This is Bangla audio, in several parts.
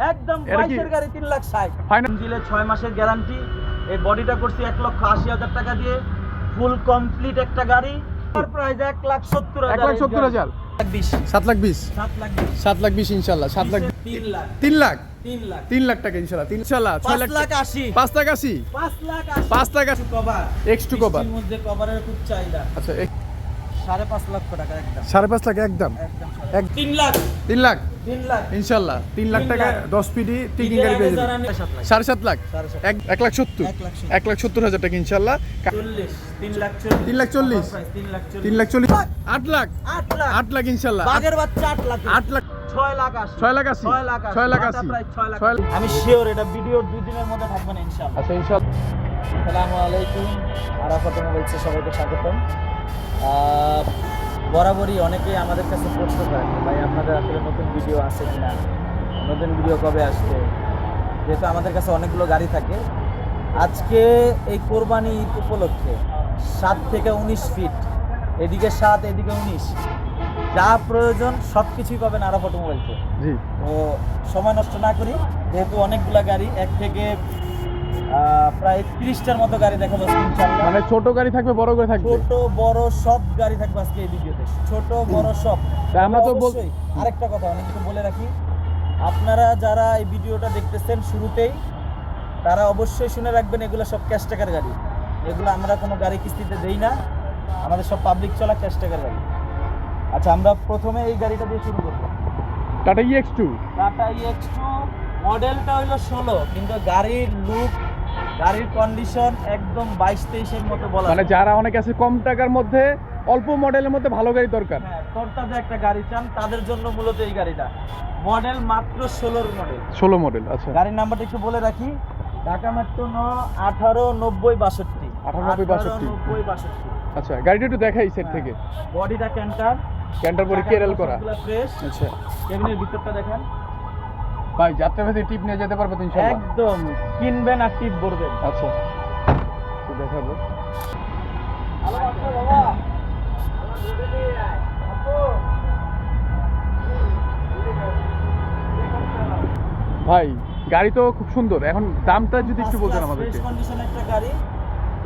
একদম বাইশের গাড়ি তিন লাখ ষাট। দিলে ছয় মাসের গ্যারান্টি। এই বডিটা করছি এক লক্ষ আশি হাজার টাকা দিয়ে। ফুল কমপ্লিট একটা গাড়ি। প্রাইস এক লাখ সত্তর এক লাখ সত্তর হাজার? সাত লাখ বিশ? সাত লাখ বিশ। সাত লাখ বিশ ইনশাল্লাহ সাত লাখ তিন লাখ। তিন লাখ? তিন লাখ। টাকা ইনশাল্লাহ তিন ইনশাল্লাহ ছয় লাখ লাখ আশি। পাঁচ লাখ আশি? পাঁচ লাখ আশি। পাঁচ লাখ আশি। কভার মধ্যে কভারের খুব চাহিদা। আচ্ছা এক- সাড়ে পাঁচ লক্ষ টাকা একদম। সাড়ে পাঁচ লাখ একদম। তিন লাখ। তিন লাখ? ইনশাল্লাহ তিন লাখ টাকা দশ পিডি টিকিং গাড়ি পেয়ে যাবেন। সাড়ে সাত লাখ? এক লাখ সত্তর? এক লাখ সত্তর। হাজার টাকা ইনশাল্লাহ। তিন লাখ চল্লিশ। তিন লাখ চল্লিশ। আট লাখ? আট লাখ। ইনশাল্লাহ। আট লাখ। ছয় লাখ আশি। ছয় লাখ আশি। ছয় লাখ আশি। আমি শিওর এটা ভিডিওর দুই দিনের মধ্যে থাকবে না আচ্ছা ইনশাল্লাহ। আসসালামু আলাইকুম। আরাফাত সবাইকে স্বাগতম। বরাবরই অনেকেই আমাদের কাছে প্রশ্ন করে ভাই আপনাদের আসলে নতুন ভিডিও আসে কি না নতুন ভিডিও কবে আসবে? যেহেতু আমাদের কাছে অনেকগুলো গাড়ি থাকে। আজকে এই কোরবানি ঈদ উপলক্ষে সাত থেকে উনিশ ফিট এদিকে সাত এদিকে উনিশ। যা প্রয়োজন সব কিছুই পাবেন আরাফ অটোমোবাইলসে জি। তো সময় নষ্ট না করি যেহেতু অনেকগুলা গাড়ি এক থেকে প্রায় তিরিশটার মতো গাড়ি দেখাবো ইনশাল্লাহ মানে ছোট গাড়ি থাকবে বড় গাড়ি থাকবে? ছোট বড় সব গাড়ি থাকবে আজকে এই ভিডিওতে। ছোট বড় সব। আমরা তো বল- অবশ্যই। আরেকটা কথা অনেক কিছু বলে রাখি। আপনারা যারা এই ভিডিওটা দেখতেছেন শুরুতেই তারা অবশ্যই শুনে রাখবেন এগুলো সব ক্যাশ টাকার গাড়ি। এগুলো আমরা কোনো গাড়ি কিস্তিতে দেই না। আমাদের সব পাবলিক চলা ক্যাশ টাকার গাড়ি। আচ্ছা আমরা প্রথমে এই গাড়িটা দিয়ে শুরু করব। Tata EX two Tata EX two মডেলটা হইল ষোলো কিন্তু গাড়ির লুক গাড়ির কন্ডিশন একদম বাইশ তেইশের মতো বলা মানে। যারা অনেক আছে কম টাকার মধ্যে অল্প মডেলের মধ্যে ভালো গাড়ি দরকার। হ্যাঁ তোরটাতে একটা গাড়ি চান তাদের জন্য মূলত এই গাড়িটা। মডেল মাত্র ষোলোর মডেল ষোলো মডেল আচ্ছা। গাড়ির নাম্বারটা একটু বলে রাখি। ঢাকা মেট্রো ন আঠারো নব্বই বাষট্টি। 1890 নব্বই বাষট্টি। আচ্ছা গাড়িটা একটু দেখাই সেট থেকে। বডিটা ক্যান্টার ক্যান্টার পরে কেরাল করা। ফ্রেশ আচ্ছা। কেবিনের ভিতরটা দেখেন। ভাই যাত্রাবাসী টিপ নিয়ে যেতে পারবে তো ইনশাআল্লাহ? একদম কিনবেন আর টিপ ভরবেন। আচ্ছা। দেখাবো। ভাই গাড়ি তো খুব সুন্দর। এখন দামটা যদি একটু বলতেন আমাদেরকে। কন্ডিশন একটা গাড়ি।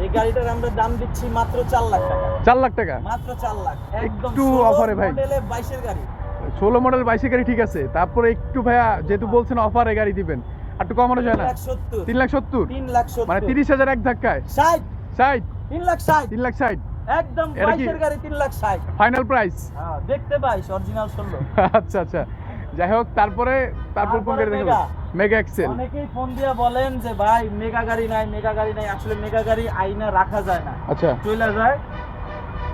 এই গাড়িটার আমরা দাম দিচ্ছি মাত্র চার লাখ টাকা। চার লাখ টাকা? মাত্র চার লাখ। একদম একটু offer ভাই। মডেলে গাড়ি। ষোলো মডেল বাইশে গাড়ি ঠিক আছে। তারপরে একটু ভাইয়া যেহেতু বলছেন অফারে গাড়ি দিবেন আর একটু কমানো যায় না? তিন লাখ সত্তর। মানে তিরিশ হাজার এক ধাক্কায়? ষাট। ষাট? তিন লাখ ষাট। তিন লাখ ষাট? একদম বাইশের গাড়ি তিন লাখ ষাট। ফাইনাল প্রাইস হ্যাঁ, দেখতে বাইশ অরিজিনাল ষোলো। আচ্ছা আচ্ছা। যাই হোক তারপরে তারপর কোন গাড়ি দেখাবো? মেগা। মেগা এক্সেল অনেকেই ফোন দিয়ে বলেন যে ভাই মেগা গাড়ি নাই মেগা গাড়ি নাই। আসলে মেগা গাড়ি আইনা রাখা যায় না। আচ্ছা। চলে যায়।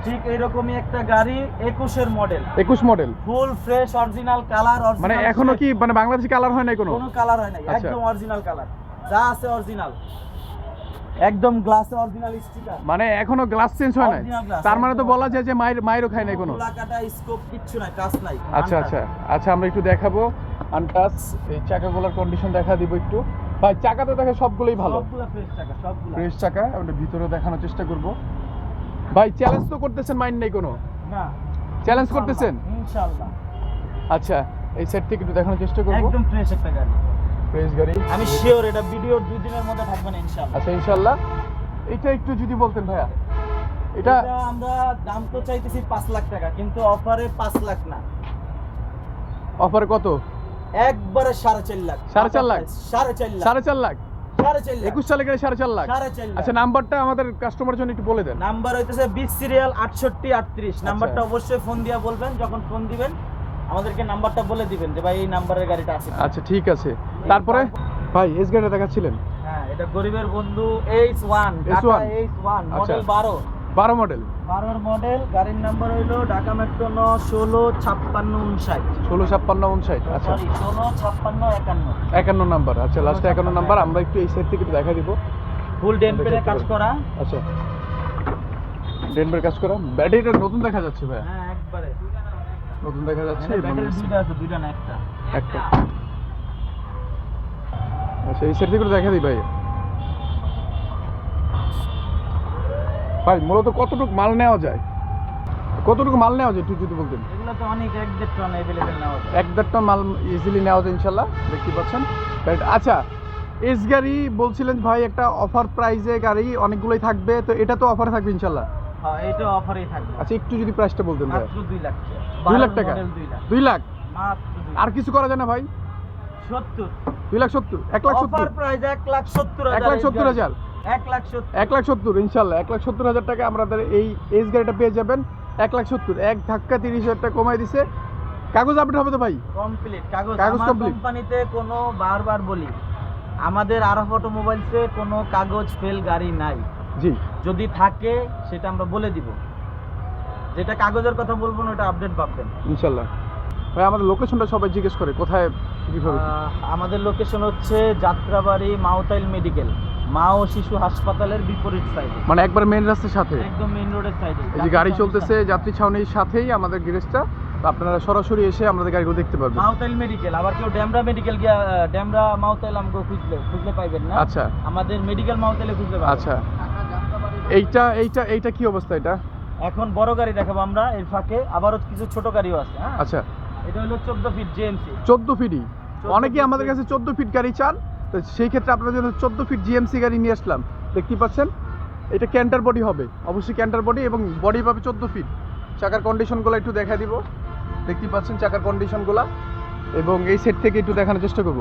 ঠিক এইরকমই একটা গাড়ি মডেল একুশ model full fresh original colour মানে এখনও কি মানে বাংলাদেশি কালার হয় নাই কোনো? কোনো কালার হয় নাই আচ্ছা। একদম অরিজিনাল কালার যা আছে অরিজিনাল একদম গ্লাসে অরিজিনাল স্টিকার মানে এখনও গ্লাস চেঞ্জ হয় নাই? তার মানে তো বলা যায় যে মায়ের মায়েরও খায় নাই কোনো? কাটা স্কোপ কিচ্ছু নাই টাচ নাই। আচ্ছা আচ্ছা। আচ্ছা আমরা একটু দেখাবো। আনটাচ এই চাকাগুলোর কন্ডিশন দেখা দিব একটু। ভাই চাকা তো দেখে সবগুলোই ভালো। সবগুলা ফ্রেশ টাকা সবগুলা। ফ্রেশ চাকা আমরা ভিতরে দেখানোর চেষ্টা করব। ভাই চ্যালেঞ্জ তো করতেছেন মাইন্ড নেই কোনো? না। চ্যালেঞ্জ করতেছেন? ইনশাআল্লাহ আচ্ছা এই সেট থেকে একটু দেখানোর চেষ্টা করব? একদম ফ্রেশ একটা গাড়ি। ফ্রেশ গাড়ি? আমি শিওর এটা ভিডিওর দুই দিনের মধ্যে থাকবে না ইনশাআল্লাহ আচ্ছা ইনশাআল্লাহ এটা একটু যদি বলতেন ভাইয়া। এটা আমরা দাম তো চাইতেছি পাঁচ লাখ টাকা কিন্তু অফারে পাঁচ লাখ না। অফার কত? একবারে সাড়ে চার লাখ সাড়ে চার লাখ? সাড়ে চার লাখ? সাড়ে চার লাখ। সাড়ে চার লাখ? একুশ সালে গেলে সাড়ে চার লাখ। সাড়ে চার লাখ। আচ্ছা নাম্বারটা আমাদের কাস্টমার জন্য একটু বলে দেন। নাম্বার হইতেছে বিশ সিরিয়াল আটষট্টি আটত্রিশ। নাম্বারটা অবশ্যই ফোন দিয়া বলবেন যখন ফোন দিবেন আমাদেরকে নাম্বারটা বলে দিবেন যে ভাই এই নাম্বারের গাড়িটা আছে। আচ্ছা ঠিক আছে। তারপরে? ভাই এস গাড়িটা দেখাচ্ছিলেন? হ্যাঁ এটা গরিবের বন্ধু H one H1 H one আচ্ছা। মডেল বারো। বারো মডেল বারোর মডেল গাড়ির নাম্বার হইল ঢাকা মেট্রো ন ষোলো ছাপ্পান্ন উনষাট ষোলো ছাপ্পান্ন উনষাট আচ্ছা। ষোলো ছাপ্পান্ন একান্ন। একান্ন নাম্বার আচ্ছা লাস্টে একান্ন নাম্বার আমরা একটু এই সাইড থেকে দেখা দিব। ফুল ডেম্পেরে কাজ করা। আচ্ছা। ডেনভার কাজ করা। ব্যাটারিটা নতুন দেখা যাচ্ছে ভাই। হ্যাঁ একবারে। নতুন দেখা যাচ্ছে ব্যাটারি দুইটা আছে দুইটা না একটা। একটা। আচ্ছা এই সাইড থেকে দেখা দিই ভাই। ভাই মূলত কতটুকু মাল নেওয়া যায়? কতটুকু মাল নেওয়া যায় একটু যদি বলতেন? এগুলো তো অনেক এক দেড় টন অ্যাভেলেবেল নেওয়া যায়। এক দেড় টন মাল ইজিলি নেওয়া যায় ইনশাল্লাহ দেখতে পাচ্ছেন। আচ্ছা এস গাড়ি বলছিলেন ভাই একটা অফার প্রাইজে গাড়ি অনেকগুলোই থাকবে তো এটা তো অফারে থাকবে ইনশাল্লাহ? হ্যাঁ এটা অফারেই থাকবে। আচ্ছা একটু যদি প্রাইসটা বলতেন ভাই। মাত্র লাখ টাকা? লাখ আর কিছু করা যায় না ভাই? সত্তর। দুই লাখ সত্তর? এক লাখ সত্তর? অফার প্রাইস এক লাখ সত্তর এক লাখ সত্তর হাজার? এক লাখ সত্তর। ইনশাল্লাহ। এক লাখ সত্তর হাজার টাকা আমাদের এই এস গাড়িটা পেয়ে যাবেন। এক লাখ সত্তর এক ধাক্কা তিরিশ হাজার টাকা কমাই দিছে। কাগজ আপডেট হবে তো ভাই? কমপ্লিট কাগজ কাগজ complete? কোম্পানিতে কোনো বারবার বলি আমাদের আরফ অটোমোবাইলসে কোনো কাগজ ফেল গাড়ি নাই। জি। যদি থাকে সেটা আমরা বলে দিব। যেটা কাগজের কথা বলব না ওটা আপডেট পাবেন ইনশাল্লাহ। ভাই আমাদের লোকেশনটা সবাই জিজ্ঞেস করে কোথায় কীভাবে? আমাদের লোকেশন হচ্ছে যাত্রাবাড়ি মাওতাইল মেডিকেল মা ও শিশু হাসপাতালের বিপরীত সাইডে মানে একবার মেন রাস্তার সাথে? একদম মেইন রোডের সাইডে এই যে গাড়ি চলতেছে যাত্রী ছাউনির সাথেই আমাদের গ্যারেজটা আপনারা সরাসরি এসে আমাদের গাড়িগুলো দেখতে পারবেন। মাওতাইল মেডিকেল আবার কেউ ড্যামরা মেডিকেল গিয়া ড্যামরা মাওতাইল আমাকে খুঁজলে খুঁজলে পাইবেন না? আচ্ছা। আমাদের মেডিকেল মাওতাইলে খুঁজলে পাবেন। আচ্ছা। এইটা এইটা এইটা কি অবস্থা এটা? এখন বড় গাড়ি দেখাবো আমরা এর ফাঁকে। আবারও কিছু ছোট গাড়িও আছে হ্যাঁ? আচ্ছা। এটা হলো চোদ্দ ফিট জেএমসি চোদ্দ ফিটই 14 অনেকেই আমাদের কাছে চোদ্দ ফিট গাড়ি চান। তো সেই ক্ষেত্রে আপনার জন্য চোদ্দ ফিট জিএমসি গাড়ি নিয়ে আসলাম। দেখতে পাচ্ছেন এটা ক্যান্টার বডি হবে। অবশ্যই ক্যান্টার বডি এবং বডি পাবে চোদ্দ ফিট চাকার কন্ডিশনগুলো একটু দেখা দিব। দেখতে পাচ্ছেন চাকার কন্ডিশনগুলো এবং এই সেট থেকে একটু দেখানোর চেষ্টা করব।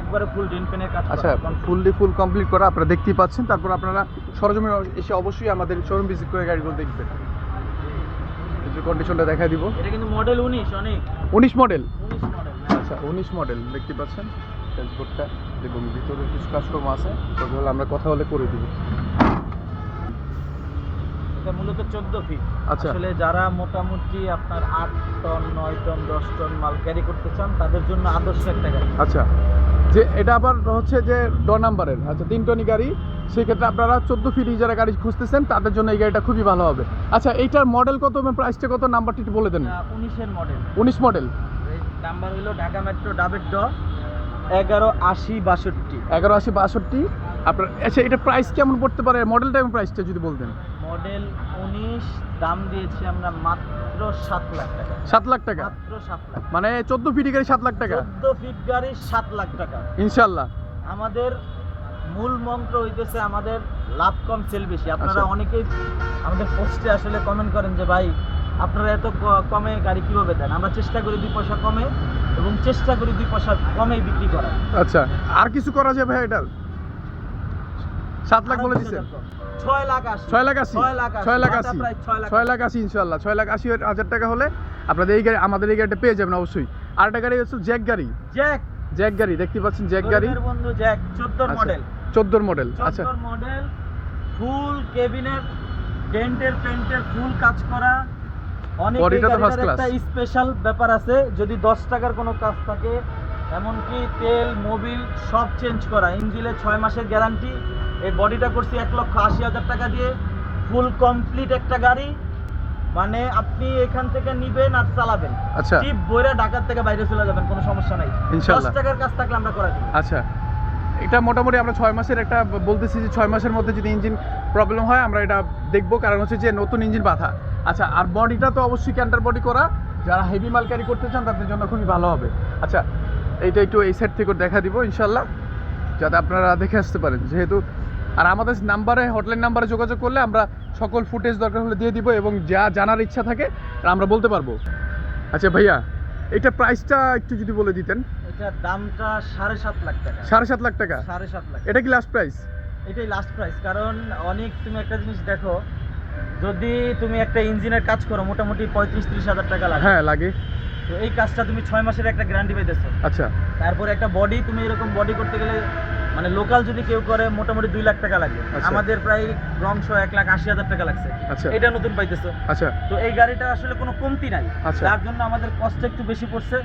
একবারে ফুল ডেন পেনের কাজ আচ্ছা। ফুললি ফুল কমপ্লিট করা। আপনারা দেখতেই পাচ্ছেন। তারপর আপনারা সরজমে এসে অবশ্যই আমাদের শোরুম ভিজিট করে গাড়িগুলো দেখবেন। কন্ডিশনটা দেখা দিব। এটা কিন্তু মডেল উনিশ অনেক। উনিশ মডেল আচ্ছা উনিশ মডেল দেখতে পাচ্ছেন? ড্যাশবোর্ডটা এবং ভিতরে কিছু কাজকর্ম আছে সেগুলো আমরা কথা হলে করে দিব। এটা মূলত চোদ্দ ফিট আচ্ছা। আসলে যারা মোটামুটি আপনার আট টন নয় টন দশ টন মাল ক্যারি করতে চান তাদের জন্য আদর্শ একটা গাড়ি। আচ্ছা যে এটা আবার হচ্ছে যে ড নাম্বারের আচ্ছা তিন টনি গাড়ি সেক্ষেত্রে আপনারা চোদ্দ ফিট যারা গাড়ি খুঁজতেছেন তাদের জন্য এই গাড়িটা খুবই ভালো হবে। আচ্ছা এইটার মডেল কত এবং প্রাইসটা কত নাম্বারটি বলে দেন। উনিশের মডেল উনিশ মডেল নাম্বার হলো ঢাকা মেট্রো ডাবের ড এগারো আশি বাষট্টি। এগারো আশি বাষট্টি। আপনার আচ্ছা এটা প্রাইস কেমন পড়তে পারে? মডেলটা এবং প্রাইসটা যদি বলতেন। মডেল উনিশ দাম দিয়েছি আমরা মাত্র সাত লাখ টাকা। সাত লাখ টাকা? মাত্র সাত লাখ। মানে চোদ্দ ফিটি গাড়ি সাত লাখ টাকা? চোদ্দ ফিট গাড়ি সাত লাখ টাকা। ইনশাল্লাহ। আমাদের মূল মন্ত্র হইতেছে আমাদের লাভ কম সেল বেশি। আপনারা আচ্ছা। অনেকেই আমাদের পোস্টে আসলে কমেন্ট করেন যে ভাই আপনারা এত কমে গাড়ি কীভাবে দেন? আমরা চেষ্টা করি দুই পয়সা কমে এবং চেষ্টা করি দুই পয়সা কমে বিক্রি করার। আচ্ছা আর কিছু করা যায় ভাই এটার? সাত লাখ বলে দিচ্ছেন ছয় লাখ আশি। ছয় লাখ আশি? ছয় লাখ আশি। ছয় লাখ আশি? ইনশাল্লাহ ছয় লাখ আশি হাজার টাকা হলে আপনাদের এই গাড়ি আমাদের এই গাড়িটা পেয়ে যাবেন অবশ্যই। আর একটা গাড়ি হচ্ছে জ্যাক গাড়ি। জ্যাক। জ্যাক গাড়ি দেখতে পাচ্ছেন জ্যাক গাড়ি? বন্ধু জ্যাক চোদ্দোর। মডেল চোদ্দোর মডেল আচ্ছা। মডেল ফুল কেবিনের ডেন্টের পেন্টের ফুল কাজ করা। তো একটা স্পেশাল ব্যাপার আছে যদি দশ টাকার কোনো কাজ থাকে এমনকি তেল মোবিল সব চেঞ্জ করা। ইঞ্জিনের ছয় মাসের গ্যারান্টি এই বডিটা করছি এক লক্ষ আশি হাজার টাকা দিয়ে ফুল কমপ্লিট একটা গাড়ি। মানে আপনি এখান থেকে নিবেন আর চালাবেন। আচ্ছা। টিপ বইরা ঢাকার থেকে বাইরে চলে যাবেন কোনো সমস্যা নাই। দশ ইনশাল্লাহ টাকার কাজ থাকলে আমরা করা দিই আচ্ছা। এটা মোটামুটি আমরা ছয় মাসের একটা বলতেছি যে ছয় মাসের মধ্যে যদি ইঞ্জিন প্রবলেম হয় আমরা এটা দেখব। কারণ হচ্ছে যে নতুন ইঞ্জিন বাধা। আচ্ছা আর বডিটা তো অবশ্যই ক্যান্টার বডি করা। যারা হেভি মাল ক্যারি করতে চান তাদের জন্য খুবই ভালো হবে। আচ্ছা এইটা একটু এই সাইড থেকে দেখা দিব ইনশাল্লাহ যাতে আপনারা দেখে আসতে পারেন। যেহেতু আর আমাদের নাম্বারে হটলাইন নাম্বারে যোগাযোগ করলে আমরা সকল ফুটেজ দরকার হলে দিয়ে দিব এবং যা জানার ইচ্ছা থাকে আমরা বলতে পারব। আচ্ছা ভাইয়া এটা প্রাইসটা একটু যদি বলে দিতেন। এটার দামটা সাড়ে সাত লাখ টাকা। সাড়ে সাত লাখ টাকা? সাড়ে সাত লাখ। এটা কি লাস্ট প্রাইস এটাই লাস্ট প্রাইস কারণ অনেক তুমি একটা জিনিস দেখো যদি তুমি একটা ইঞ্জিনের কাজ করো মোটামুটি পঁয়ত্রিশ ত্রিশ হাজার টাকা লাগে। হ্যাঁ লাগে। তো এই কাজটা তুমি ছয় মাসের একটা গ্যারান্টি পাইতেছো আচ্ছা। তারপরে একটা বডি তুমি এরকম বডি করতে গেলে মানে লোকাল যদি কেউ করে মোটামুটি দুই লাখ টাকা লাগে। আচ্ছা। আমাদের প্রায় গ্রমশ এক লাখ আশি হাজার টাকা লাগছে। আচ্ছা। এটা নতুন পাইতেছো। আচ্ছা। তো এই গাড়িটা আসলে কোনো কমতি নাই। আচ্ছা। যার জন্য আমাদের কষ্ট একটু বেশি পড়ছে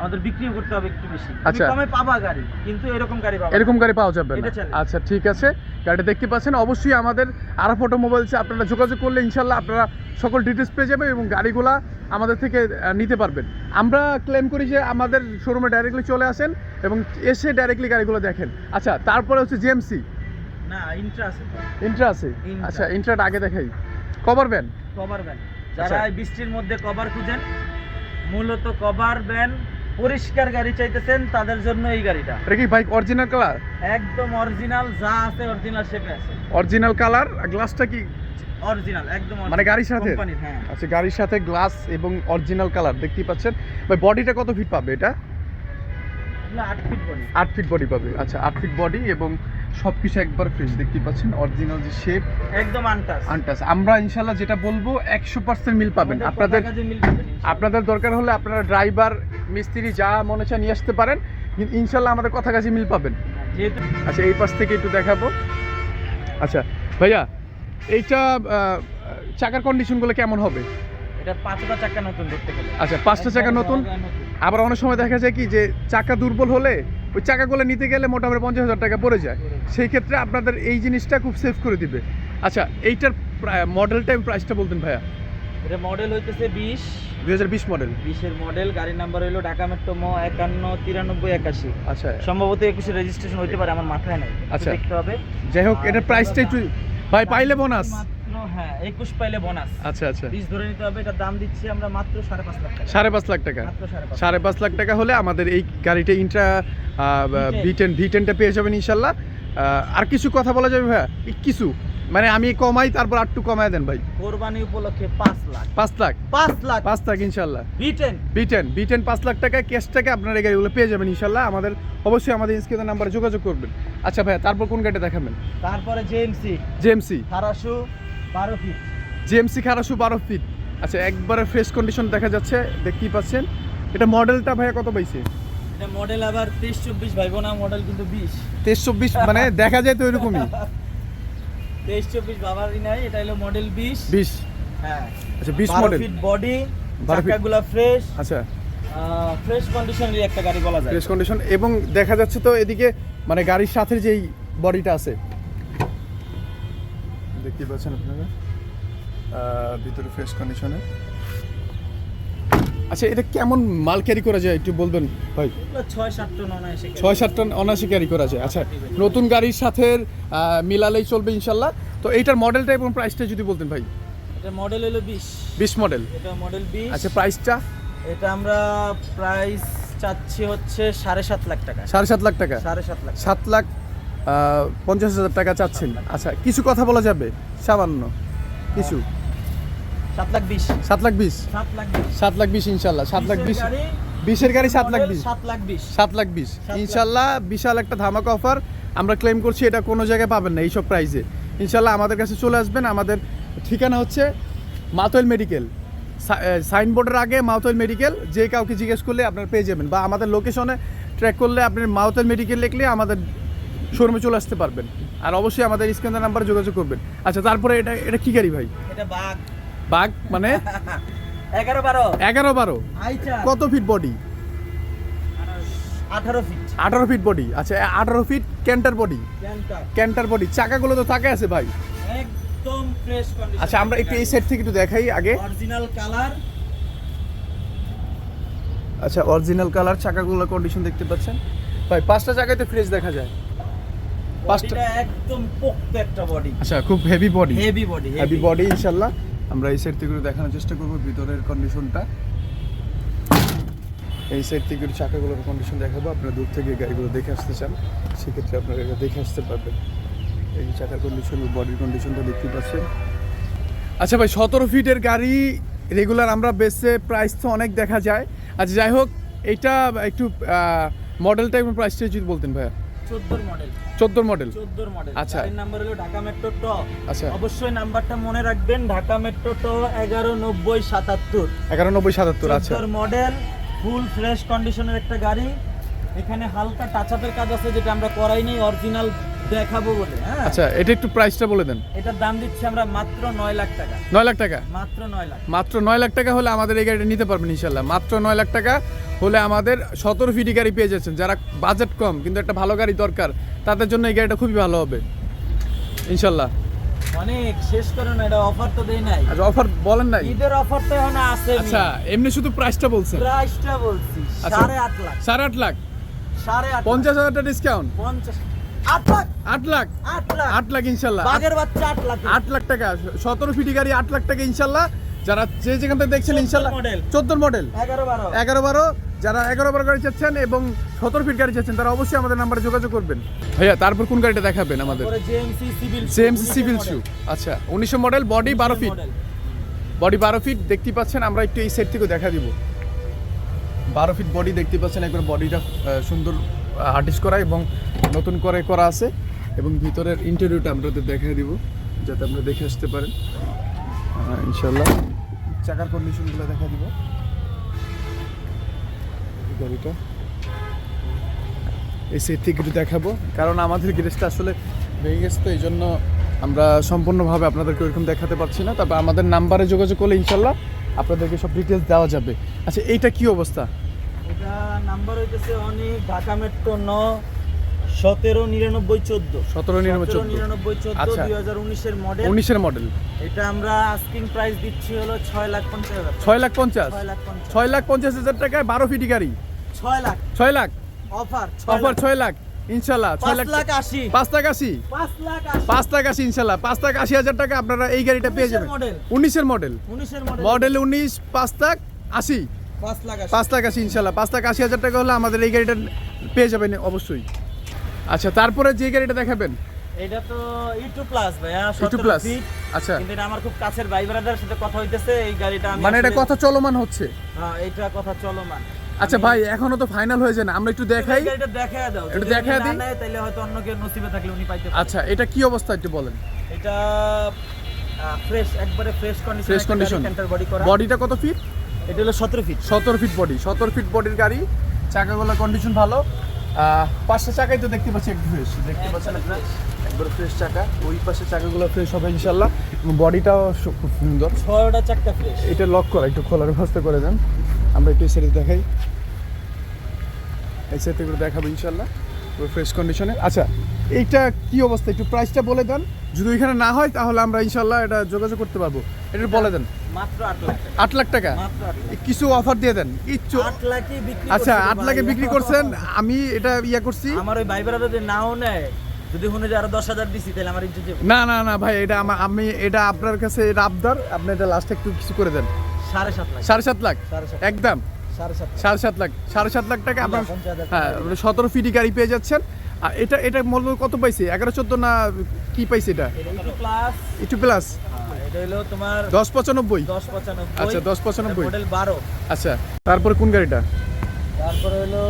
আমাদের বিক্রিও করতে হবে একটু বেশি। আচ্ছা। কমে পাবা গাড়ি কিন্তু এরকম গাড়ি পাবা এরকম গাড়ি পাওয়া যাবে না। আচ্ছা ঠিক আছে। গাড়িটা দেখতে পাচ্ছেন অবশ্যই আমাদের আরফ অটোমোবাইলসে আপনারা যোগাযোগ করলে ইনশাল্লাহ আপনারা সকল ডিটেলস পেয়ে যাবেন এবং গাড়িগুলা আমাদের থেকে নিতে পারবেন। আমরা ক্লেম করি যে আমাদের শোরুমে ডাইরেক্টলি চলে আসেন। এবং এসে ডাইরেক্টলি গাড়িগুলো দেখেন। আচ্ছা তারপরে হচ্ছে জিএমসি না ইন্টারেস্ট আছে। ইন্ট্রা আছে? আচ্ছা ইন্ট্রাটা আগে দেখাই। কভার ভ্যান কভার ভ্যান যারা এই বৃষ্টির মধ্যে কভার খুঁজেন মূলত কভার ভ্যান পরিষ্কার গাড়ি চাইতেছেন তাদের জন্য এই গাড়িটা। এটা কি বাইক অরিজিনাল কালার একদম অরিজিনাল যা আছে অরিজিনাল শেপে আছে। অরিজিনাল কালার আর গ্লাসটা কি? অরিজিনাল একদম মানে গাড়ির সাথে? হ্যাঁ। আচ্ছা গাড়ির সাথে গ্লাস এবং অরিজিনাল কালার দেখতেই পাচ্ছেন। ভাই বডিটা কত ফিট পাবে এটা? আট ফিট বডি আট ফিট বডি পাবে। আচ্ছা আট ফিট বডি এবং সব কিছু একবার ফ্রেশ দেখতেই পাচ্ছেন অরিজিনাল যে শেপ একদম আনটাস আনটাস আমরা ইনশাল্লাহ যেটা বলব একশো পার্সেন্ট মিল পাবেন। আপনাদের আপনাদের দরকার হলে আপনারা ড্রাইভার মিস্ত্রি যা মনে চায় নিয়ে আসতে পারেন কিন্তু ইনশাল্লাহ আমাদের কথা কাছে মিল পাবেন। আচ্ছা এই পাশ থেকে একটু দেখাবো। আচ্ছা ভাইয়া এইটা চাকার কন্ডিশনগুলো কেমন হবে? এটা পাঁচটা চাকা নতুন দেখতে আচ্ছা পাঁচটা চাকা নতুন। আবার অনেক সময় দেখা যায় কি যে চাকা দুর্বল হলে ওই চাকাগুলো নিতে গেলে মোটামুটি পঞ্চাশ হাজার টাকা পড়ে যায়। সেই ক্ষেত্রে আপনাদের এই জিনিসটা খুব সেভ করে দিবে। আচ্ছা এইটার মডেল টাইম প্রাইসটা বলতেন ভাইয়া। এটা মডেল হইতেছে বিশ। দুই হাজার বিশ মডেল বিশের মডেল গাড়ির নাম্বার হইল ঢাকা মেট্রো ম একান্ন তিরানব্বই একাশি। আচ্ছা। সম্ভবত একুশে রেজিস্ট্রেশন হইতে পারে আমার মাথায় নাই। আচ্ছা। দেখতে হবে। যাই হোক এটার প্রাইসটা একটু ভাই পাইলে বোনাস হ্যাঁ একুশ পাইলে বোনাস আচ্ছা আচ্ছা। ধরে নিতে হবে এটার দাম দিচ্ছি আমরা মাত্র সাড়ে পাঁচ লাখ টাকা। লাখ টাকা? মাত্র লাখ। টাকা হলে আমাদের এই গাড়িটা ইন্ট্রা ভি টেন ভি টেনটা পেয়ে যাবেন ইনশাল্লাহ। আর কিছু কথা বলা যাবে ভাইয়া? কিছু। মানে আমি কমাই তারপর আর একটু কমায় দেন ভাই। কোরবানি উপলক্ষে পাঁচ লাখ। পাঁচ লাখ? পাঁচ লাখ। পাঁচ লাখ ইনশাল্লাহ। B ten B ten B ten পাঁচ লাখ টাকা ক্যাশ টাকা আপনার এই গাড়িগুলো পেয়ে যাবেন ইনশাল্লাহ। আমাদের অবশ্যই আমাদের স্ক্রিনের নাম্বারে যোগাযোগ করবেন। আচ্ছা ভাইয়া তারপর কোন গাড়িটা দেখাবেন? তারপরে জেএমসি জেএমসি থারাশু বারো ফিট জেএমসি খারাসু বারো ফিট আচ্ছা একবারে ফ্রেশ কন্ডিশন দেখা যাচ্ছে দেখতেই পাচ্ছেন। এটা মডেলটা ভাইয়া কত পাইছে? এটা মডেল আবার তেইশ চব্বিশ ভাইবো না মডেল কিন্তু বিশ। তেইশ চব্বিশ মানে দেখা যায় তো এরকমই। তেইশ চব্বিশ বাবারই নাই এটা হলো মডেল বিশ। বিশ? হ্যাঁ। আচ্ছা বিশ মডেল ফিট বডি 12 feet। চাকাগুলা ফ্রেশ আচ্ছা। ফ্রেশ কন্ডিশনেরই একটা গাড়ি বলা যায়। ফ্রেশ কন্ডিশন এবং দেখা যাচ্ছে তো এদিকে মানে গাড়ির সাথে যেই বডিটা আছে। দেখতেই পাচ্ছেন আপনারা। ভিতরে ফ্রেশ কন্ডিশনে আচ্ছা এটা কেমন মাল ক্যারি করা যায় একটু বলবেন ভাই? ছয় সাত টন অনায়াসে ছয় সাত টন অনায়াসে ক্যারি করা যায়। আচ্ছা নতুন গাড়ির সাথে মিলালেই চলবে ইনশাল্লাহ। তো এইটার মডেলটা এবং প্রাইসটা যদি বলতেন ভাই। এটা মডেল হলো বিশ। বিশ মডেল এটা মডেল বিশ। আচ্ছা প্রাইসটা এটা আমরা প্রাইস চাচ্ছি হচ্ছে সাড়ে সাত লাখ টাকা। সাড়ে সাত লাখ টাকা? সাড়ে সাত লাখ। সাত লাখ পঞ্চাশ হাজার টাকা চাচ্ছেন। আচ্ছা কিছু কথা বলা যাবে? সামান্য। কিছু? সাত লাখ বিশ। সাত লাখ বিশ? সাত লাখ বিশ। ইনশাল্লাহ। সাত লাখ বিশ বিশের গাড়ি, সাত লাখ বিশ। সাত লাখ বিশ। সাত লাখ বিশ। ইনশাল্লাহ বিশাল একটা ধামাকা অফার আমরা ক্লেম করছি এটা কোনো জায়গায় পাবেন না এইসব প্রাইসে ইনশাল্লাহ আমাদের কাছে চলে আসবেন। আমাদের ঠিকানা হচ্ছে মাতোয়েল মেডিকেল সাইনবোর্ডের আগে মাউথওয়েল মেডিকেল যে কাউকে জিজ্ঞেস করলে আপনারা পেয়ে যাবেন। বা আমাদের লোকেশনে ট্র্যাক করলে আপনি মাউথওয়েল মেডিকেল লিখলে আমাদের শোরুমে চলে আসতে পারবেন। আর অবশ্যই আমাদের স্ক্রিনের নাম্বারে যোগাযোগ করবেন। আচ্ছা তারপরে এটা এটা কি গাড়ি ভাই? এটা বাঘ। বাঘ মানে? এগারো বারো। এগারো বারো। কত ফিট বডি? আঠারো ফিট। আঠারো ফিট বডি। আচ্ছা আঠারো feet Canter body? Canter. Canter body. চাকাগুলো তো থাকে আছে ভাই। একদম ফ্রেশ কন্ডিশন আচ্ছা আমরা একটু এই সাইড থেকে একটু দেখাই আগে। অরিজিনাল কালার আচ্ছা অরিজিনাল কালার চাকাগুলো কন্ডিশন দেখতে পাচ্ছেন। ভাই পাঁচটা চাকায় তো ফ্রেশ দেখা যায়। পাঁচটা- একদম পোক্ত একটা বডি আচ্ছা খুব heavy body heavy body heavy body ইনশাল্লাহ। আমরা এই সাইড থেকে দেখানোর চেষ্টা করব ভিতরের কন্ডিশনটা এই সাইড থেকে চাকাগুলোর কন্ডিশন দেখাবো। আপনারা দূর থেকে গাড়িগুলো দেখে আসতে চান সেক্ষেত্রে আপনারা এটা দেখে আসতে পারবেন। এই চাকার কন্ডিশন বডির কন্ডিশনটা দেখতে পাচ্ছেন। আচ্ছা ভাই সতেরো ফিটের গাড়ি রেগুলার আমরা বেসে প্রাইস তো অনেক দেখা যায়। আচ্ছা যাই হোক এইটা একটু মডেলটা এবং প্রাইসটা যদি বলতেন ভাইয়া। চোদ্দোর মডেল চোদ্দোর মডেল চোদ্দোর মডেল আচ্ছা। গাড়ির নাম্বার হলো ঢাকা মেট্রো ট। আচ্ছা। অবশ্যই নাম্বারটা মনে রাখবেন ঢাকা মেট্রো ট এগারো নব্বই সাতাত্তর। এগারো নব্বই সাতাত্তর আচ্ছা। চোদ্দোর মডেল ফুল ফ্রেশ কন্ডিশনের একটা গাড়ি। এখানে হালকা টাচ আপের কাজ আছে যেটা আমরা করাই নাই অরিজিনাল দেখাবো বলে হ্যাঁ? আচ্ছা এটা একটু প্রাইসটা বলে দেন। এটার দাম দিচ্ছি আমরা মাত্র নয় লাখ টাকা। নয় লাখ টাকা? মাত্র নয় লাখ। মাত্র নয় লাখ টাকা হলে আমাদের এই গাড়িটা নিতে পারবেন ইনশাল্লাহ মাত্র নয় লাখ টাকা হলে আমাদের সতেরো ফিটি গাড়ি পেয়ে যাচ্ছেন। যারা বাজেট কম কিন্তু একটা ভালো গাড়ি দরকার তাদের জন্য এই গাড়িটা খুবই ভালো হবে। ইনশাল্লাহ অনেক শেষ করে না এটা অফার তো দেই নাই। আচ্ছা অফার বলেন নাই? ঈদের অফার তো এখন আছে আচ্ছা এমনি শুধু প্রাইসটা বলছেন? প্রাইসটা বলছি আচ্ছা। সাড়ে আট লাখ সাড়ে আট লাখ। সাড়ে আট লাখ। পঞ্চাশ হাজার টাকা ডিসকাউন্ট পঞ্চাশ। আট লাখ? আট লাখ? আট লাখ। ইনশাল্লাহ। বাঘের বাচ্চা আট লাখ। আট লাখ টাকা। সতেরো ফিটি গাড়ি আট লাখ টাকা ইনশাল্লাহ। যারা যে যেখান থেকে দেখছেন ইনশাল্লাহ। চোদ্দ মডেল এগারো বারো। যারা এগারো বারো গাড়ি চাচ্ছেন এবং সতেরো ফিট গাড়ি চাচ্ছেন তারা অবশ্যই আমাদের নাম্বারে যোগাযোগ করবেন। ভাইয়া তারপর কোন গাড়িটা দেখাবেন আমাদের? জেএমসি সিভিল শু আচ্ছা উনিশশো মডেল বডি বারো ফিট বডি বারো ফিট দেখতে পাচ্ছেন আমরা একটু এই সেট থেকে দেখা দিব। বারো ফিট বডি দেখতে পাচ্ছেন, একবার বডিটা সুন্দর আর্টিস্ট করা এবং নতুন করে করা আছে। এবং ভিতরের ইন্টারভিউটা আমরা দেখা দিব, যাতে আপনারা দেখে আসতে পারেন। ইনশাল্লাহ চাকার কন্ডিশনগুলো দেখা দিব। গাড়িটা। এই সেট থেকে দেখাবো। কারণ আমাদের গ্যারেজটা আসলে ভেঙে গেছে, তো এই জন্য আমরা সম্পূর্ণভাবে আপনাদেরকে ওইরকম দেখাতে পারছি না। তবে আমাদের নাম্বারে যোগাযোগ করলে ইনশাল্লাহ আপনাদেরকে সব ডিটেলস দেওয়া যাবে। আচ্ছা এইটা কি অবস্থা? এটা নাম্বার হইতেছে অনেক ঢাকা মেট্রো ন সতেরো নিরানব্বই চোদ্দ। সতেরো নিরানব্বই চোদ্দ। নিরানব্বই চোদ্দ আচ্ছা। দুই হাজার উনিশের মডেল উনিশের মডেল এটা আমরা আস্কিং প্রাইস দিচ্ছি হলো ছয় লাখ পঞ্চাশ হাজার ছয় লাখ পঞ্চাশ। ছয় লাখ পঞ্চাশ। হাজার টাকায় বারো ফিটি গাড়ি। ছয় লাখ। ছয় লাখ। অফার অফার ছয় লাখ। ইনশাল্লাহ ছয় পাঁচ লাখ লাখ আশি। পাঁচ লাখ আশি। পাঁচ লাখ আশি। পাঁচ লাখ আশি ইনশাল্লাহ। পাঁচ লাখ আশি হাজার টাকা আপনারা এই গাড়িটা পেয়ে যাবেন। উনিশের মডেল মডেল উনিশ পাঁচ লাখ আশি। পাঁচ লাখ আশি। ইনশাল্লাহ। পাঁচ লাখ আশি হাজার টাকা হলে আমাদের এই গাড়িটা পেয়ে যাবেন অবশ্যই। আচ্ছা তারপরে যে গাড়িটা দেখাবেন। এটা তো ইটু প্লাস ভাইয়া একটু 17 প্লাস feet। আচ্ছা। কিন্তু এটা আমার খুব কাছের ভাই ব্রাদারের সাথে কথা হইতেছে। এই গাড়িটা আমি মানে এটা কথা চলমান হচ্ছে। হ্যাঁ এটা কথা চলমান। আচ্ছা ভাই এখনও তো ফাইনাল হয়ে যায় না আমরা একটু দেখাই। গাড়িটা দেখায় দাও একটু দেখায় দিই। তাহলে হয়তো অন্য কেউ নসিবে থাকলে উনি পাইতে আচ্ছা এটা কি অবস্থা একটু বলেন। এটা ফ্রেশ একবারে fresh condition fresh condition centre body করা। বডিটা কত ফিট এটা হলো 17 ফিট সতেরো ফিট বডি সতেরো ফিট বডির গাড়ি। চাকাগুলো কন্ডিশন ভালো। পাঁচটা চাকাই তো দেখতে পাচ্ছি একটু ফ্রেশ দেখতে পাচ্ছেন আপনার? একবার ফ্রেশ চাকা। ওই পাশে চাকাগুলো ফ্রেশ হবে ইনশাল্লাহ বডিটাও খুব সুন্দর। ছয়টা ফ্রেশ এটা লক করা একটু খোলার ব্যবস্থা করে দেন। আমরা একটু সেটা দেখাই। এই সেট করে দেখাবো ইনশাল্লাহ পুরো ফ্রেশ কন্ডিশনে আচ্ছা এইটা কি অবস্থা? একটু প্রাইসটা বলে দেন। যদি ওইখানে না হয় তাহলে আমরা ইনশাল্লাহ এটা যোগাযোগ করতে পারব। এটা বলে দেন। মাত্র 8 লাখ টাকা। আট লাখ টাকা? মাত্র কিছু অফার দিয়ে দেন। কিচ্ছু 8 লাখে বিক্রি আচ্ছা আট লাখে বিক্রি করছেন। আমি এটা ইয়া করছি। আমার ওই ভাই ব্রাদার যদি নাও নেয় যদি যে আরও 10000 দিছি তাহলে আমার না না না ভাই এটা আমি এটা আপনার কাছে এটা আবদার। আপনি এটা লাস্টে একটু কিছু করে দেন। 7.5 লাখ সাড়ে সাত লাখ। একদম। সাড়ে সাত লাখ। সাড়ে সাত লাখ। টাকা আপনার হ্যাঁ টাকা। সতেরো ফিটি গাড়ি পেয়ে যাচ্ছেন। আর এটা এটা কত পাইছে? এগারো চোদ্দ না কি পাইছে এটা? একটু প্লাস এটা হলো তোমার দশ পঁচানব্বই। 1095 আচ্ছা, 1095 মডেল 12 আচ্ছা তারপরে কোন গাড়িটা? তারপরে হলো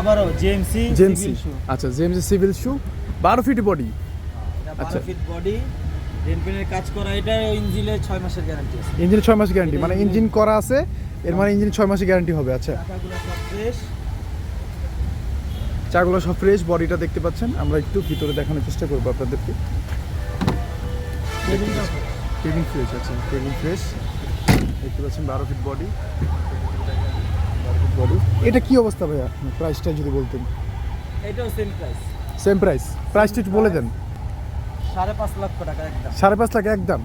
আবারও জেএমসি জেমসি আচ্ছা জেমসি সিভিল শু বারো ফিটি বডি আচ্ছা। ফিট বডি রেনপেনের কাজ করা এটা ইঞ্জিনের 6 মাসের গ্যারান্টি আছে। ইঞ্জিন ছয় মাস গ্যারান্টি মানে ইঞ্জিন করা আছে এর মানে ইঞ্জিন ছয় মাসের গ্যারান্টি হবে আচ্ছা। টাকাগুলো সব ফ্রেশ চাগুলো সব ফ্রেশ বডিটা দেখতে পাচ্ছেন। আমরা একটু ভিতরে দেখানোর চেষ্টা করব আপনাদেরকে। কেবিন ফ্রেশ আছে। কেবিন ফ্রেশ দেখতে পাচ্ছেন বারো ফিট বডি বডি এটা কি অবস্থা ভাইয়া? প্রাইসটা যদি বলতেন। এটাও সেম প্রাইস সেম প্রাইস প্রাইসটা একটু বলে দেন। সাড়ে পাঁচ লক্ষ টাকা একদম। সাড়ে পাঁচ লাখ একদম?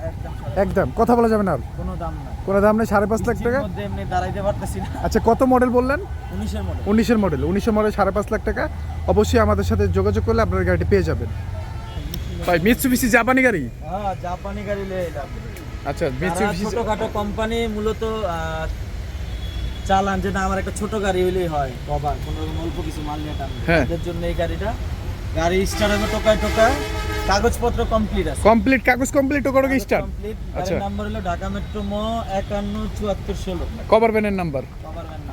একদম কথা বলা যাবে না কোনো দাম কোনো দাম নেই সাড়ে পাঁচ লাখ টাকা? এমনি দাঁড়াইতে পারতেছি না। আচ্ছা কত মডেল বললেন? উনিশের মডেল উনিশের মডেল উনিশের মডেল সাড়ে পাঁচ লাখ টাকা। অবশ্যই আমাদের সাথে যোগাযোগ করলে আপনার গাড়িটি পেয়ে যাবেন। ভাই মিৎসুবিশি জাপানি গাড়ি? হ্যাঁ জাপানি গাড়ি লে এলাম। আচ্ছা মিৎসুবিশি ছোটখাটো কোম্পানি মূলত চালান যে না আমার একটা ছোট গাড়ি হইলেই হয় কভার কোনো অল্প কিছু মাল নিয়ে টানবে হ্যাঁ। তাদের জন্য এই গাড়িটা গাড়ি স্টার্ট হবে টোকায় টোকায়। কাগজপত্র কমপ্লিট আছে। কমপ্লিট কাগজ কমপ্লিট টোকাটো স্টার্ট আচ্ছা। নাম্বার হলো ঢাকা মেট্রো ম একান্ন চুয়াত্তর ষোলো। কভার ভ্যানের নাম্বার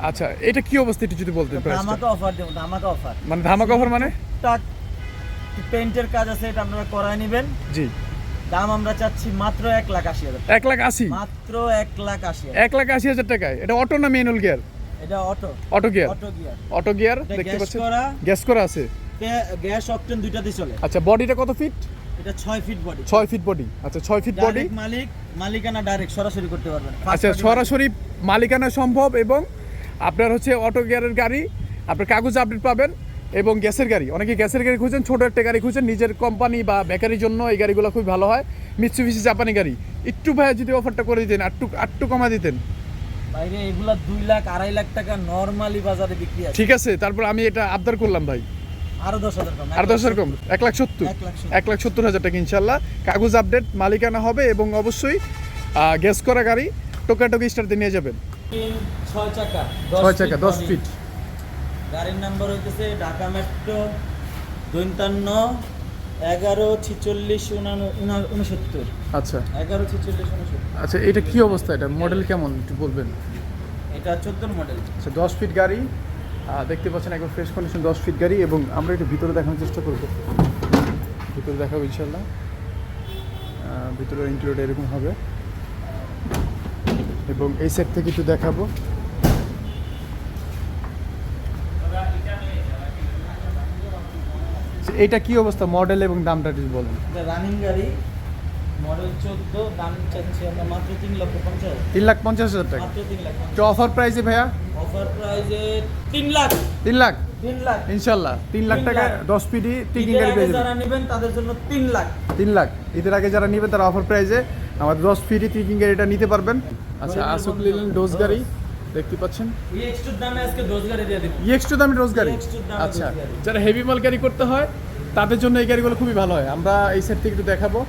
আচ্ছা এটা কি অবস্থা একটু যদি ধামাকা অফার দেবো ধামাকা অফার মানে ধামাকা অফার মানে? টাক পেন্টের কাজ আছে এটা আপনারা করায় নেবেন। জি। দাম আমরা চাচ্ছি মাত্র এক লাখ আশি হাজার এক লাখ আশি? মাত্র এক লাখ আশি এক লাখ আশি হাজার টাকায়? এটা অটো না ম্যানুয়াল গিয়ার এটা auto auto gear auto gear auto gear দেখতে পাচ্ছেন? গ্যাস করা আছে। গ্যাস অকটেন দুইটাতে চলে। আচ্ছা বডিটা কত ফিট এটা ছয় ফিট বডি ছয় ফিট বডি আচ্ছা ছয় ফিট বডি মালিক মালিকানা ডাইরেক্ট সরাসরি করতে পারবেন। আচ্ছা সরাসরি মালিকানা সম্ভব এবং আপনার হচ্ছে অটো গিয়ারের গাড়ি আপনার কাগজ আপডেট পাবেন এবং গ্যাসের গাড়ি। অনেকে গ্যাসের গাড়ি খুঁজছেন ছোট একটা গাড়ি খুঁজছেন নিজের কোম্পানি বা বেকারির জন্য এই গাড়িগুলো খুব ভালো হয়। মিৎসুবিশি জাপানি গাড়ি। একটু ভাইয়া যদি অফারটা করে দিতেন আটটু আটটু কমা দিতেন। বাইরে এগুলা দুই লাখ আড়াই লাখ টাকা নর্মালি বাজারে বিক্রি ঠিক আছে তারপর আমি এটা আবদার করলাম ভাই। আরও দশ হাজার কম আর দশ হাজার কম? এক লাখ সত্তর? এক লাখ সত্তর। হাজার টাকা ইনশাল্লাহ। কাগজ আপডেট মালিকানা হবে এবং অবশ্যই গ্যাস করা গাড়ি টোকাটোকি স্টারতে নিয়ে যাবেন। ছয় চাকা ছয় চাকা দশ ফিট গাড়ির নাম্বার হইতেছে ঢাকা মেট্রো দৈন্তান্ন এগারো ছিচল্লিশ উনসত্তর। আচ্ছা। এগারো ছিচল্লিশ উনসত্তর। আচ্ছা এটা কি অবস্থা? এটা মডেল কেমন? একটু বলবেন। এটা চোদ্দ মডেল আচ্ছা দশ ফিট গাড়ি দেখতে পাচ্ছেন একবার ফ্রেশ কন্ডিশন দশ ফিট গাড়ি এবং আমরা একটু ভিতরে দেখানোর চেষ্টা করব। ভিতরে দেখাবো ইনশাল্লাহ ভিতরে ইন্টেরিয়রটা এরকম হবে। এবং এই সেট থেকে একটু দেখাবো। আচ্ছা, এইটা কি অবস্থা? মডেল এবং দামটা বলেন। এটা রানিং গাড়ি। মডেল চোদ্দ দাম চাচ্ছি আমরা মাত্র তিন লক্ষ লাখ পঞ্চাশ হাজার টাকা। মাত্র তিন লাখ তো অফার প্রাইসে ভাইয়া? অফার প্রাইজে তিন লাখ। তিন লাখ? তিন লাখ। ইনশাল্লাহ তিন লাখ টাকা লাখ। দশ পিডি টিকিং গাড়ি পেয়ে যাবেন। যারা নেবেন তাদের জন্য তিন লাখ। তিন লাখ। ঈদের আগে যারা নেবেন তারা অফার প্রাইসে আমাদের দশ ফ্রি টিকিং গাড়িটা নিতে পারবেন। আচ্ছা আসুক লিলেন ডোজ ডোজ। গাড়ি দেখতে পাচ্ছেন? EX2 দামে আজকে দোষ গাড়ি দিয়ে দিব। ইএক্স টু দামি ডোজ গাড়ি? আচ্ছা যারা হেভি মাল ক্যারি করতে হয় তাদের জন্য এই গাড়িগুলো খুবই ভালো হয়। আমরা এই সেট থেকে একটু দেখাবো।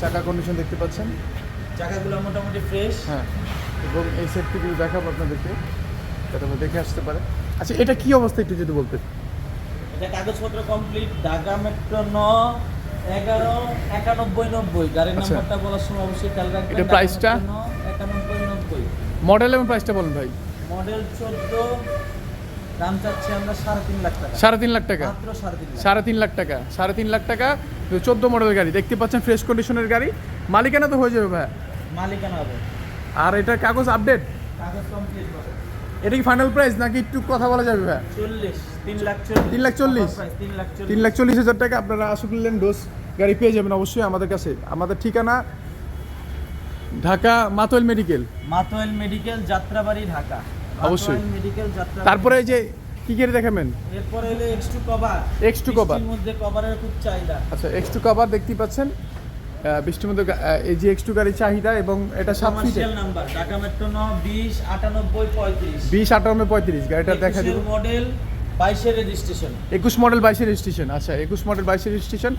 চাকা কন্ডিশন দেখতে পাচ্ছেন? চাকাগুলো মোটামুটি ফ্রেশ হ্যাঁ। এবং এই একটু দেখাবো আপনাদেরকে। যাতে দেখে আসতে পারে আচ্ছা এটা কি অবস্থা একটু যদি বলতেন? এটা কাগজপত্র কমপ্লিট ঢাকা মেট্রো ন এগারো একানব্বই নব্বই। গাড়ির আচ্ছা। নাম্বারটা বলার সময় অবশ্যই খেয়াল রাখবেন। এটা প্রাইসটা? ন, একানব্বই নব্বই। মডেল এবং প্রাইসটা বলুন ভাই। মডেল চোদ্দ দাম চাচ্ছি আমরা সাড়ে তিন লাখ টাকা। সাড়ে তিন লাখ টাকা? সাড়ে তিন লাখ। টাকা সাড়ে তিন লাখ টাকা চোদ্দ মডেলের গাড়ি। দেখতে পাচ্ছেন ফ্রেশ কন্ডিশনের গাড়ি। মালিকানা তো হয়ে যাবে ভাই। মালিকানা হবে। আর এটা কাগজ আপডেট কাগজ কমপ্লিট এটা কি ফাইনাল প্রাইস নাকি একটু কথা বলা যাবে ভাই? তিন লাখ চল্লিশ। তিন লাখ চল্লিশ? তিন লাখ চল্লিশ। তিন লাখ চল্লিশ হাজার টাকা আপনারা আসুকলেন ডোজ গাড়ি পেয়ে যাবেন অবশ্যই আমাদের কাছে। আমাদের ঠিকানা ঢাকা মাতোয়েল মেডিকেল মাতোয়েল মেডিকেল যাত্রাবাড়ি ঢাকা। অবশ্যই। তারপরে এই যে কি গাড়ি দেখাবেন এরপরে হলো X two cover X2 cover। মধ্যে কভারের খুব চাহিদা। আচ্ছা এক্স টু কভার দেখতে পাচ্ছেন। বৃষ্টির মধ্যে এই যে এক্স টু গাড়ির চাহিদা এবং এটা সাত কমার্শিয়াল নাম্বার ঢাকা মেট্রো ন বিশ আটানব্বই পঁয়ত্রিশ। বিশ আটান্ন পঁয়ত্রিশ গাড়িটা দেখা দিব মডেল বাইশের রেজিস্ট্রেশন একুশ মডেল বাইশের স্টেশন আচ্ছা একুশ মডেল বাইশের স্টেশন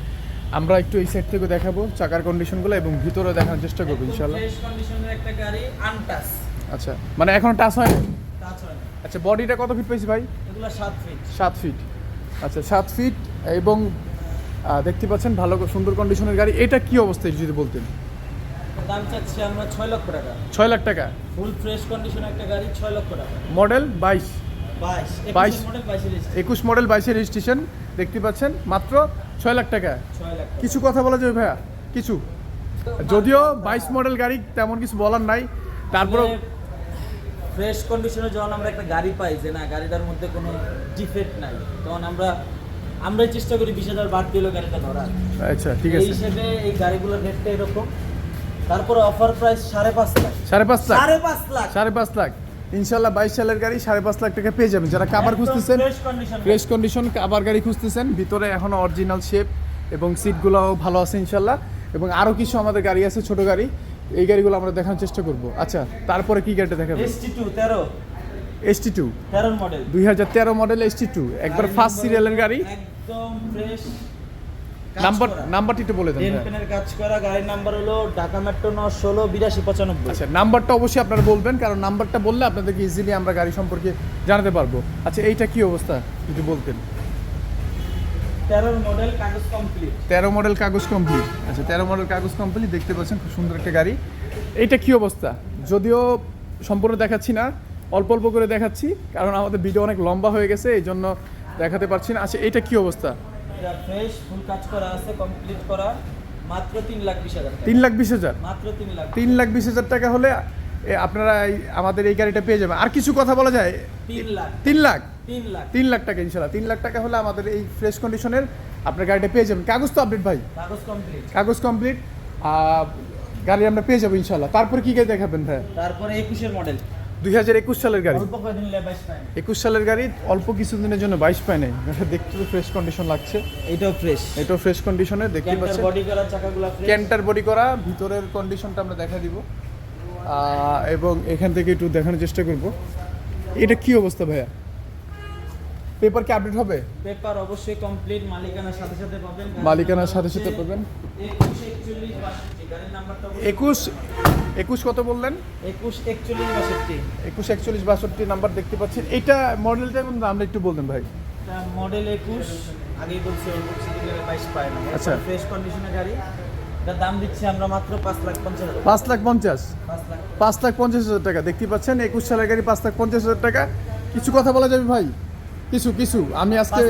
আমরা একটু এই সাইড থেকে দেখাবো চাকার কন্ডিশনগুলো এবং ভিতরে দেখানোর চেষ্টা করব ইনশাল্লাহ ফ্রেশ কন্ডিশনের একটা গাড়ি আনটাস আচ্ছা মানে এখন টাচ হয় হয় না আচ্ছা বডিটা কত ফিট পেয়েছি ভাই? এগুলো সাত ফিট আচ্ছা সাত ফিট এবং দেখতে পাচ্ছেন ভালো সুন্দর কন্ডিশনের গাড়ি। এটা কি অবস্থা যদি বলতেন? দাম চাচ্ছি আমরা ছয় লক্ষ টাকা। ছয় লাখ টাকা? ফুল ফ্রেশ একটা গাড়ি লক্ষ মডেল একুশ মডেল বাইশের রেজিস্ট্রেশন দেখতে পাচ্ছেন মাত্র ছয় লাখ টাকা। কিছু কথা বলা যাবে ভাইয়া? কিছু? যদিও বাইশ মডেল গাড়ি তেমন কিছু বলার নাই। তারপরেও ফ্রেশ কন্ডিশনে যখন আমরা একটা গাড়ি পাই যে না গাড়িটার মধ্যে কোনো ডিফেক্ট নাই তখন আমরা আমরাই চেষ্টা করি বিশ হাজার বাদ দিল গাড়িটা ধরার। আচ্ছা ঠিক এই আছে। হিসেবে এই গাড়িগুলোর রেটটা এরকম। তারপরে অফার প্রাইস সাড়ে পাঁচ লাখ। সাড়ে পাঁচ লাখ? সাড়ে পাঁচ লাখ। সাড়ে পাঁচ লাখ। ইনশাল্লাহ বাইশ সালের গাড়ি সাড়ে পাঁচ লাখ টাকা পেয়ে যাবেন। যারা কাবার খুঁজতেছেন ফ্রেশ কন্ডিশন কাবার গাড়ি খুঁজতেছেন ভিতরে এখনও অরিজিনাল শেপ এবং সিটগুলোও ভালো আছে ইনশাল্লাহ। এবং আরও কিছু আমাদের গাড়ি আছে ছোট গাড়ি। এই গাড়িগুলো আমরা দেখানোর চেষ্টা করব। আচ্ছা তারপরে কি গাড়িটা দেখাবেন এসটি টু তেরো। এস টি তেরোর মডেল দুই হাজার তেরো মডেল এসটি টু একবার ফার্স্ট সিরিয়ালের গাড়ি। একদম ফ্রেশ নাম্বার নাম্বারটি একটু বলে দেন পেনের কাজ করা গাড়ির নাম্বার হলো ঢাকা মেট্রো ন ষোলো বিরাশি পঁচানব্বই। আচ্ছা নাম্বারটা অবশ্যই আপনারা বলবেন কারণ নাম্বারটা বললে আপনাদেরকে ইজিলি আমরা গাড়ি সম্পর্কে জানাতে পারব। আচ্ছা এইটা কি অবস্থা? যদি বলতেন। তেরো মডেল কাগজ কমপ্লিট আচ্ছা তেরো মডেল কাগজ কমপ্লিট দেখতে পাচ্ছেন খুব সুন্দর একটা গাড়ি। এইটা কি অবস্থা? যদিও সম্পূর্ণ দেখাচ্ছি না অল্প অল্প করে দেখাচ্ছি কারণ আমাদের ভিডিও অনেক লম্বা হয়ে গেছে এই জন্য দেখাতে পারছি না। আচ্ছা এটা কি অবস্থা? এটা ফ্রেশ ফুল কাজ করা আছে কমপ্লিট করা মাত্র তিন লাখ বিশ হাজার তিন লাখ বিশ হাজার? মাত্র তিন লাখ। তিন লাখ বিশ হাজার টাকা হলে আপনারা আমাদের এই গাড়িটা পেয়ে যাবেন। আর কিছু কথা বলা যায়? তিন লাখ। তিন লাখ? তিন লাখ। টাকা ইনশাল্লাহ তিন লাখ টাকা হলে আমাদের এই ফ্রেশ কন্ডিশনের আপনার গাড়িটা পেয়ে যাবেন। কাগজ তো আপডেট ভাই। কাগজ কমপ্লিট কাগজ কমপ্লিট গাড়ি আমরা পেয়ে যাব ইনশাল্লাহ তারপর কি গাড়ি দেখাবেন ভাই? তারপরে একুশের মডেল দুই হাজার একুশ সালের গাড়ি। একুশ সালের গাড়ি অল্প কিছুদিনের জন্য বাইশ পায় নাই। এটা দেখতে তো ফ্রেশ কন্ডিশন লাগছে। এটাও ফ্রেশ এটাও ফ্রেশ কন্ডিশনে দেখতে বডি করা চাকাগুলো ক্যান্টার বডি করা ভিতরের কন্ডিশনটা আমরা দেখা দিব। এবং এখান থেকে একটু দেখানোর চেষ্টা করব। এটা কি অবস্থা ভাইয়া? পেপার কি আপডেট হবে? পেপার অবশ্যই কমপ্লিট মালিকানার সাথে সাথে পাবেন। মালিকানার সাথে সাথে পাবেন। একুশ একচল্লিশ বাষট্টি গাড়ির নাম্বারটা বলুন। একুশ একুশ কত বললেন? একুশ একচল্লিশ বাষট্টি। একুশ একচল্লিশ বাষট্টি নাম্বার দেখতে পাচ্ছেন। এটা মডেলটা এবং দামটা একটু বলবেন ভাই। মডেল একুশ আগেই বলছি বলছি বাইশ পায় না। আচ্ছা। ফ্রেশ কন্ডিশনের গাড়ি। দাম দিচ্ছি আমরা মাত্র পাঁচ লাখ পঞ্চাশ? পাঁচ লাখ পঞ্চাশ। পাঁচ লাখ পঞ্চাশ হাজার টাকা। দেখতে পাচ্ছেন একুশ সালের গাড়ি পাঁচ লাখ পঞ্চাশ হাজার টাকা। কিছু কথা বলা যাবে ভাই? কিছু কিছু। আমি আজকে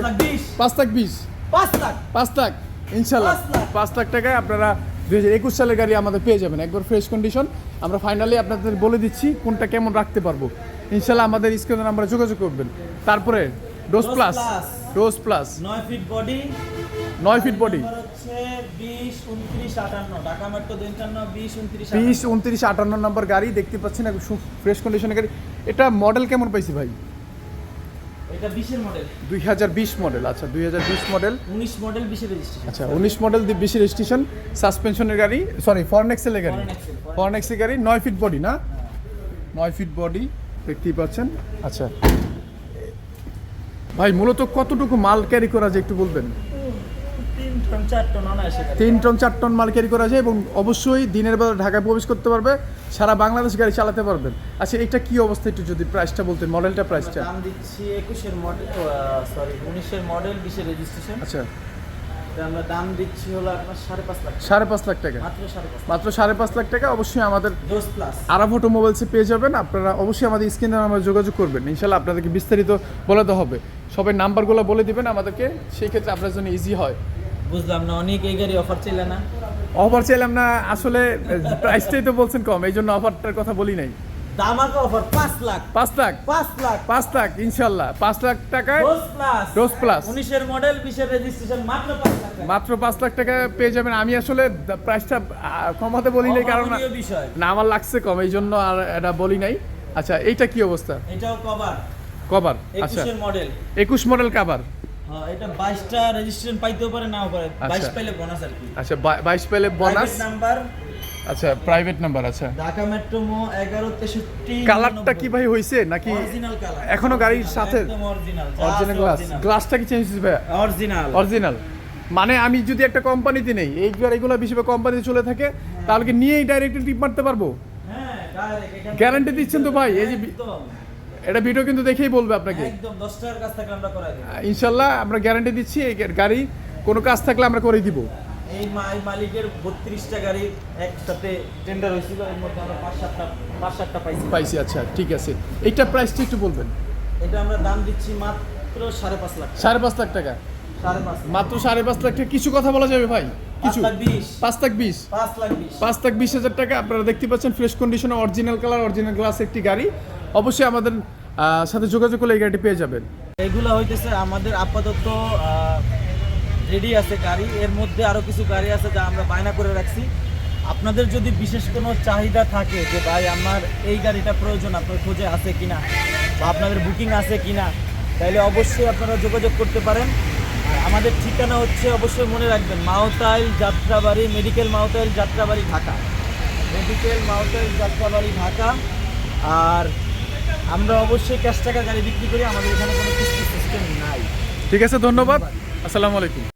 পাঁচ লাখ বিশ। পাঁচ লাখ পাঁচ লাখ। ইনশাল্লাহ। পাঁচ লাখ। টাকায় আপনারা দুই হাজার একুশ সালের গাড়ি আমাদের পেয়ে যাবেন। একবার ফ্রেশ কন্ডিশন আমরা ফাইনালি আপনাদের বলে দিচ্ছি কোনটা কেমন রাখতে পারব। ইনশাল্লাহ আমাদের স্ক্রিনে আমরা যোগাযোগ করবেন। তারপরে ডোজ প্লাস ডোজ প্লাস নয় ফিট বডি নয় ফিট বডি বিশ উনত্রিশ আটান্ন। নম্বর গাড়ি। দেখতে পাচ্ছেন ফ্রেশ কন্ডিশনের গাড়ি। এটা মডেল কেমন পাইছি ভাই? এটা মডেল মডেল আচ্ছা দুই হাজার বিশ মডেল রেজিস্ট্রেশন আচ্ছা উনিশ মডেল বিশ রেজিস্ট্রেশন সাসপেনশনের গাড়ি সরি ফরেন এক্সেলের গাড়ি। Foreign ফরেন এক্সেল গাড়ি নয় ফিট বডি না? নয় ফিট বডি দেখতেই পাচ্ছেন। আচ্ছা ভাই মূলত কতটুকু মাল ক্যারি করা যায় একটু বলবেন? তিন টন চার টন মাল ক্যারি করা যায় এবং অবশ্যই দিনের বেলা ঢাকায় প্রবেশ করতে পারবে সারা বাংলাদেশ গাড়ি চালাতে পারবেন। আচ্ছা এটা কি অবস্থা একটু যদি প্রাইসটা বলতেন মডেলটা প্রাইসটা দাম দিচ্ছি একুশের মডেল সরি উনিশের মডেল বিশের রেজিস্ট্রেশন আচ্ছা। আমরা দাম দিচ্ছি হলো আপনার সাড়ে পাঁচ লাখ সাড়ে পাঁচ লাখ টাকা। মাত্র সাড়ে পাঁচ লাখ। টাকা অবশ্যই আমাদের আরাফ অটোমোবাইলসে পেয়ে যাবেন। আপনারা অবশ্যই আমাদের স্ক্রিনে আমরা যোগাযোগ করবেন। ইনশাল্লাহ আপনাদেরকে বিস্তারিত বলে দেওয়া হবে। সবাই নাম্বারগুলো বলে দিবেন আমাদেরকে সেই ক্ষেত্রে আপনার জন্য ইজি হয়। বুঝলাম না অনেক এই গাড়ি অফার ছিল না। অফার চাইলাম না আসলে প্রাইসটাই তো বলছেন কম এই জন্য অফারটার কথা বলি নাই। দামাকা অফার পাঁচ লাখ। পাঁচ লাখ? পাঁচ লাখ। পাঁচ লাখ ইনশাল্লাহ। পাঁচ লাখ টাকায় প্লাস উনিশের মডেল বিশের রেজিস্ট্রেশন মাত্র পাঁচ লাখ মাত্র পাঁচ লাখ টাকা পেয়ে যাবেন। আমি আসলে প্রাইসটা কমাতে বলি নাই কারণ না আমার লাগছে কম এই জন্য আর এটা বলি নাই। আচ্ছা এইটা কি অবস্থা? এটাও কভার কভার আচ্ছা। মডেল একুশ মডেল কাভার এটা বাইশটা রেজিস্ট্রেশন পাইতেও পারে নাও পারে। বাইশ আচ্ছা। পাইলে বোনাস আর কি। আচ্ছা বা- বাইশ বোনাস নাম্বার আচ্ছা প্রাইভেট নাম্বার আচ্ছা। ঢাকা মেট্রো মো এগারো তেষট্টি কালারটা কি ভাই নাকি অরিজিনাল কালার এখনও গাড়ির সাথে? একদম অরিজিনাল অরিজিনাল গ্লাস গ্লাসটা কি চেঞ্জ ভাই অরিজিনাল অরিজিনাল মানে আমি যদি একটা কোম্পানিতে নেই এই গাড়িগুলো বেশিরভাগ কোম্পানিতে চলে থাকে তাহলে কি নিয়েই ডাইরেক্ট টিপ মারতে পারব? হ্যাঁ এখান দিচ্ছেন তো ভাই? এই যে এটা ভিডিও কিন্তু দেখেই বলবে আপনাকে। একদম দশ টাকার কাছ থেকে আমরা করাই দেবো। ইনশাল্লাহ আমরা গ্যারান্টি দিচ্ছি এই গাড়ি কোনো কাজ থাকলে আমরা করে দিব। এই মালিকের বত্রিশটা গাড়ি একসাথে টেন্ডার হয়েছিল এর মধ্যে আমরা পাঁচ সাতটা পাঁচ সাতটা পাইছি। পাইছি আচ্ছা ঠিক আছে। এইটা প্রাইসটা একটু বলবেন। এটা আমরা দাম দিচ্ছি মাত্র সাড়ে পাঁচ লাখ সাড়ে পাঁচ লাখ টাকা? মাত্র সাড়ে পাঁচ লাখ টাকা। কিছু কথা বলা যাবে ভাই? কিছু? পাঁচ লাখ বিশ। পাঁচ লাখ বিশ? হাজার টাকা। আপনারা দেখতে পাচ্ছেন ফ্রেশ কন্ডিশনে অরিজিনাল কালার অরিজিনাল গ্লাস একটি গাড়ি। অবশ্যই আমাদের সাথে যোগাযোগ করলে এই গাড়িটি পেয়ে যাবেন। এগুলো হইতেছে আমাদের আপাতত রেডি আছে গাড়ি। এর মধ্যে আরও কিছু গাড়ি আছে যা আমরা বায়না করে রাখছি। আপনাদের যদি বিশেষ কোনো চাহিদা থাকে যে, ভাই, আমার এই গাড়িটা প্রয়োজন, আপনার খোঁজে আছে কিনা বা আপনাদের বুকিং আছে কিনা? তাহলে অবশ্যই আপনারা যোগাযোগ করতে পারেন। আমাদের ঠিকানা হচ্ছে অবশ্যই মনে রাখবেন, মাওতাইল যাত্রাবাড়ি মেডিকেল মাওতাইল যাত্রাবাড়ি ঢাকা। মেডিকেল মাওতাইল যাত্রাবাড়ি ঢাকা। আর আমরা অবশ্যই ক্যাশ টাকা গাড়ি বিক্রি করি, আমাদের এখানে কোনো কিস্তি সিস্টেম নাই। ঠিক আছে, ধন্যবাদ। আসসালামু আলাইকুম।